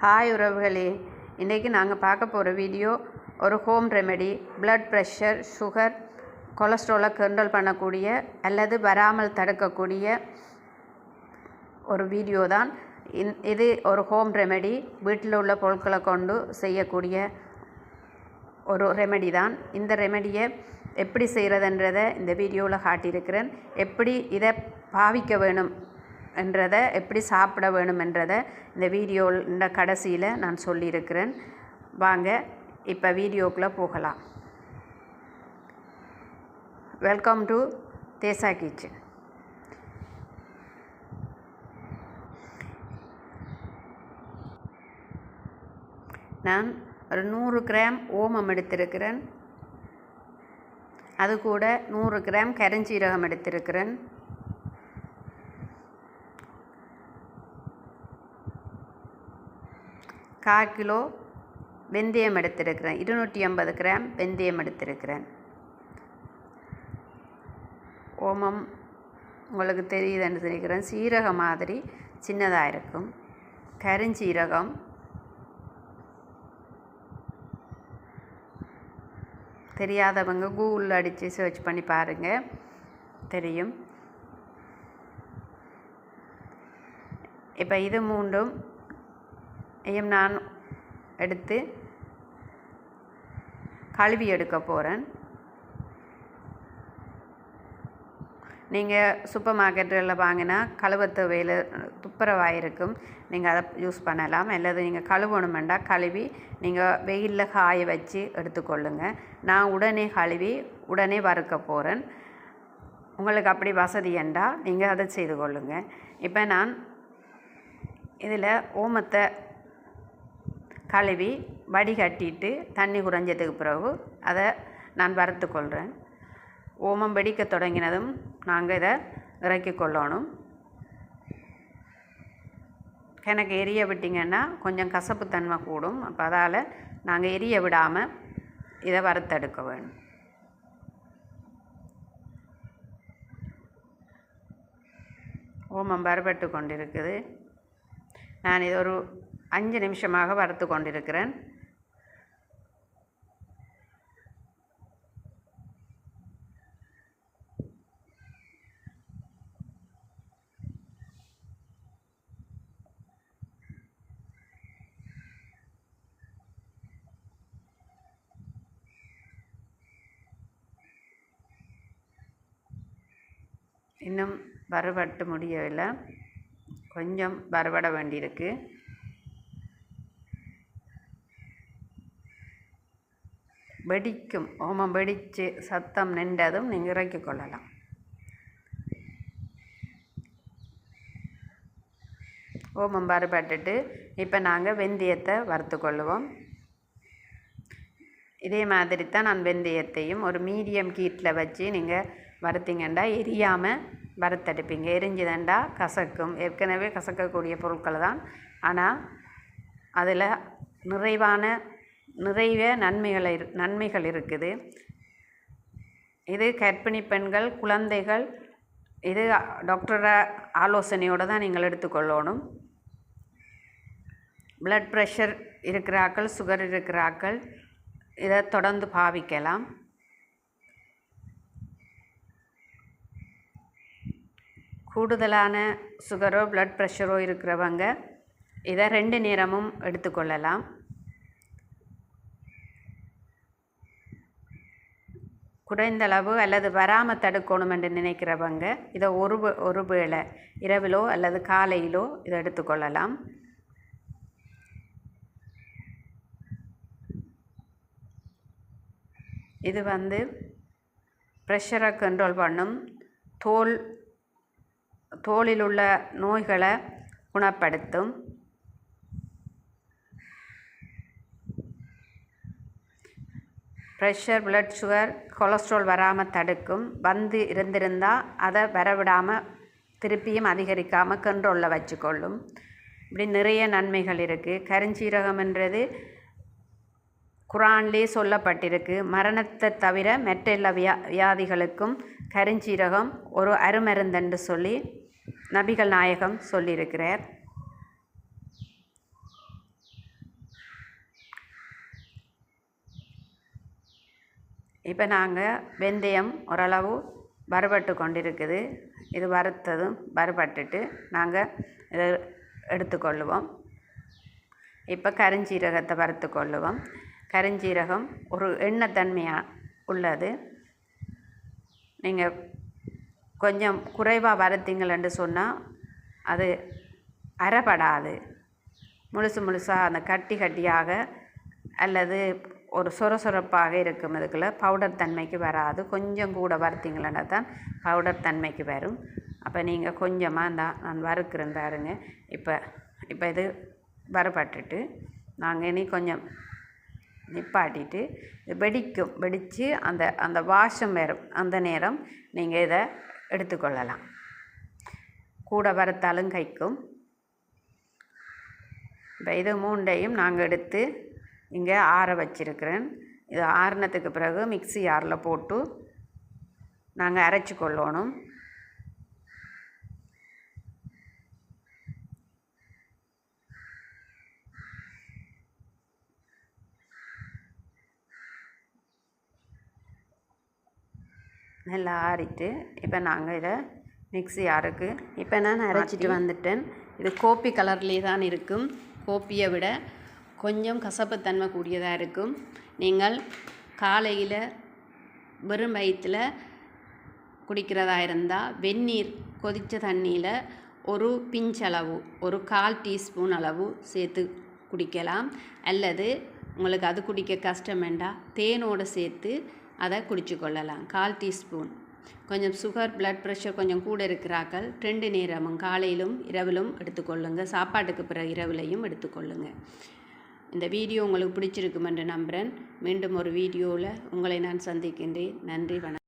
Hi உறவுகளே. இன்றைக்கி நாங்கள் பார்க்க போகிற வீடியோ ஒரு home remedy blood pressure sugar கொலஸ்ட்ரோலை control பண்ணக்கூடிய அல்லது வராமல் தடுக்கக்கூடிய ஒரு வீடியோ தான். இன் இது ஒரு ஹோம் ரெமெடி வீட்டில் உள்ள பொருட்களை கொண்டு செய்யக்கூடிய ஒரு ரெமெடி தான். இந்த ரெமெடியை எப்படி செய்கிறதுன்றதை இந்த வீடியோவில் காட்டியிருக்கிறேன். எப்படி இதை பாவிக்க வேணும் என்றதை எப்படி சாப்பிட வேணும் என்றதை இந்த வீடியோவில் இந்த கடைசியில் நான் சொல்லியிருக்கிறேன். வாங்க இப்போ வீடியோக்குள்ளே போகலாம். வெல்கம் டு தேசா கிச்சன் நான் ஒரு நூறு கிராம் ஓமம் எடுத்திருக்கிறேன். அது கூட நூறு கிராம் கருஞ்சீரகம் எடுத்திருக்கிறேன். கால் கிலோ வெந்தயம் எடுத்திருக்கிறேன். இருநூற்றி ஐம்பது கிராம் வெந்தயம் எடுத்திருக்கிறேன். ஓமம் உங்களுக்கு தெரியுதுன்னு நினைக்கிறேன் சீரகம் மாதிரி சின்னதாக இருக்கும். கருஞ்சீரகம். தெரியாதவங்க கூகுளில் அடித்து சர்ச் பண்ணி பாருங்கள் தெரியும். இப்போ இது மூன்றும் ஐயம் நான் எடுத்து கழுவி எடுக்க போகிறேன் நீங்கள் சூப்பர் மார்க்கெட்டில் வாங்கினா கழுவ தேவையில் துப்புரவாக இருக்கும். நீங்கள் அதை யூஸ் பண்ணலாம். அல்லது நீங்கள் கழுவணுமெண்டா கழுவி நீங்கள் வெயிலில் காய வச்சு எடுத்துக்கொள்ளுங்க நான் உடனே கழுவி உடனே வறுக்க போகிறேன் உங்களுக்கு அப்படி வசதி என்றால் நீங்கள் அதை செய்து கொள்ளுங்கள் இப்போ நான் இதில் ஓமத்தை கழுவி வடிகட்டிட்டு தண்ணி குறைஞ்சதுக்கு பிறகு அதை நான் வறுத்து கொள்கிறேன். ஓமம் வெடிக்க தொடங்கினதும் நாங்கள் இதை இறக்கி கொள்ளணும். எனக்கு எரிய விட்டிங்கன்னா கொஞ்சம் கசப்புத்தன்மை கூடும். அப்போ அதால் நாங்கள் எரிய விடாமல் இதை வறுத்தெடுக்க வேணும். ஓமம் வறுபட்டு கொண்டிருக்குது. நான் இது ஒரு அஞ்சு நிமிஷமாக வறுத்து கொண்டிருக்கிறேன். இன்னும் வறுபட்டு முடியவில்லை. கொஞ்சம் வறுபட வேண்டியிருக்கு. வெடிக்கும். ஓமம் வெடித்து சத்தம் நின்றதும் நீங்கள் இறக்கி கொள்ளலாம். ஓமம் வறுபட்டுட்டு இப்போ நாங்கள் வெந்தயத்தை வறுத்து கொள்ளுவோம். இதே மாதிரி தான் நான் வெந்தயத்தையும் ஒரு மீடியம் கீட்டில் வச்சு நீங்கள் வறுத்திங்கண்டா எரியாமல் வறுத்தெடுப்பீங்க. எரிஞ்சுதண்டா கசக்கும். ஏற்கனவே கசக்கக்கூடிய பொருட்கள் தான். ஆனால் அதில் நிறைவான நிறைய நன்மைகள் இரு நன்மைகள் இருக்குது. இது கர்ப்பிணி பெண்கள் குழந்தைகள் இது டாக்டரோட ஆலோசனையோடு தான் நீங்கள் எடுத்துக்கொள்ளணும். பிளட் ப்ரெஷர் இருக்கிறாக்கள் சுகர் இருக்கிறாக்கள் இதை தொடர்ந்து பாவிக்கலாம். கூடுதலான சுகரோ பிளட் ப்ரெஷரோ இருக்கிறவங்க இதை ரெண்டு நேரமும் எடுத்துக்கொள்ளலாம். குறைந்தளவு அல்லது வராமல் தடுக்கணும் என்று நினைக்கிறவங்க இதை ஒரு ஒரு வேளை இரவிலோ அல்லது காலையிலோ இதை எடுத்துக்கொள்ளலாம் இது வந்து ப்ரெஷரை கண்ட்ரோல் பண்ணும். தோல் தோலில் உள்ள நோய்களை குணப்படுத்தும். ப்ரெஷர் பிளட் சுகர் கொலஸ்ட்ரால் வராமல் தடுக்கும். வந்து இருந்திருந்தால் அதை வரவிடாமல் திருப்பியும் அதிகரிக்காமல் கண்ட்ரோலில் வச்சுக்கொள்ளும். இப்படி நிறைய நன்மைகள் இருக்குது கருஞ்சீரகம்ன்றது குரான்லே சொல்லப்பட்டிருக்கு. மரணத்தை தவிர மற்ற எல்லா வியா வியாதிகளுக்கும் கருஞ்சீரகம் ஒரு அருமருந்தென்று சொல்லி நபிகள் நாயகம் சொல்லியிருக்கிறார். இப்போ நாங்கள் வெந்தயம் ஓரளவு வறுபட்டு கொண்டிருக்குது. இது வறுத்ததும் வறுபட்டுட்டு நாங்கள் இதை எடுத்துக்கொள்ளுவோம். இப்போ கருஞ்சீரகத்தை வறுத்து கொள்ளுவோம். கருஞ்சீரகம் ஒரு எண்ணெய்த்தன்மையாக உள்ளது. நீங்கள் கொஞ்சம் குறைவாக வறுத்தீங்களென்று சொன்னால் அது அறப்படாது. முழுசு முழுசாக அந்த கட்டி கட்டியாக அல்லது ஒரு சொரசொரப்பாக இருக்கும் இதுக்குள்ள பவுடர் தன்மைக்கு வராது. கொஞ்சம் கூட வறுத்தீங்களன்னா தான் பவுடர் தன்மைக்கு வரும். அப்போ நீங்கள் கொஞ்சமாக இந்த நான் வறுக்கிறேன் பாருங்க. இப்போ இப்போ இது வரப்பட்டுட்டு நாங்கள் இனி கொஞ்சம் நிப்பாட்டிட்டு இது வெடிக்கும். வெடித்து அந்த அந்த வாசம் வரும். அந்த நேரம் நீங்கள் இதை எடுத்துக்கொள்ளலாம். கூட வறுத்தாலும் கைக்கும் இப்போ இது மூண்டையும் நாங்கள் எடுத்து இங்கே ஆற வச்சிருக்கிறேன். இது ஆறுனதுக்கு பிறகு மிக்ஸி ஆறில் போட்டு நாங்கள் அரைச்சி கொள்ளணும். நல்லா ஆறிட்டு இப்போ நாங்கள் இதை மிக்ஸி ஆறுக்கு இப்போ நான் அரைச்சிட்டு வந்துட்டேன். இது கோப்பி கலர்லேயே தான் இருக்கும். கோப்பியை விட கொஞ்சம் கசப்புத்தன்மை கூடியதாக இருக்கும். நீங்கள் காலையில் வெறும் வயிற்றில் குடிக்கிறதா இருந்தால் வெந்நீர் கொதித்த தண்ணியில் ஒரு பிஞ்சளவு ஒரு கால் டீஸ்பூன் அளவு சேர்த்து குடிக்கலாம். அல்லது உங்களுக்கு அது குடிக்க கஷ்டம் வேண்டாம் தேனோடு சேர்த்து அதை குடிச்சு கொள்ளலாம் கால் டீஸ்பூன். கொஞ்சம் சுகர் பிளட் ப்ரெஷர் கொஞ்சம் கூட இருக்கிறாக்கள் ரெண்டு நேரமும் காலையிலும் இரவிலும் எடுத்துக்கொள்ளுங்கள் சாப்பாட்டுக்கு பிறகு இரவிலையும் எடுத்துக்கொள்ளுங்கள் இந்த வீடியோ உங்களுக்கு பிடிச்சிருக்கும் என்று நம்புகிறேன் மீண்டும் ஒரு வீடியோவில் உங்களை நான் சந்திக்கின்றேன். நன்றி வணக்கம்.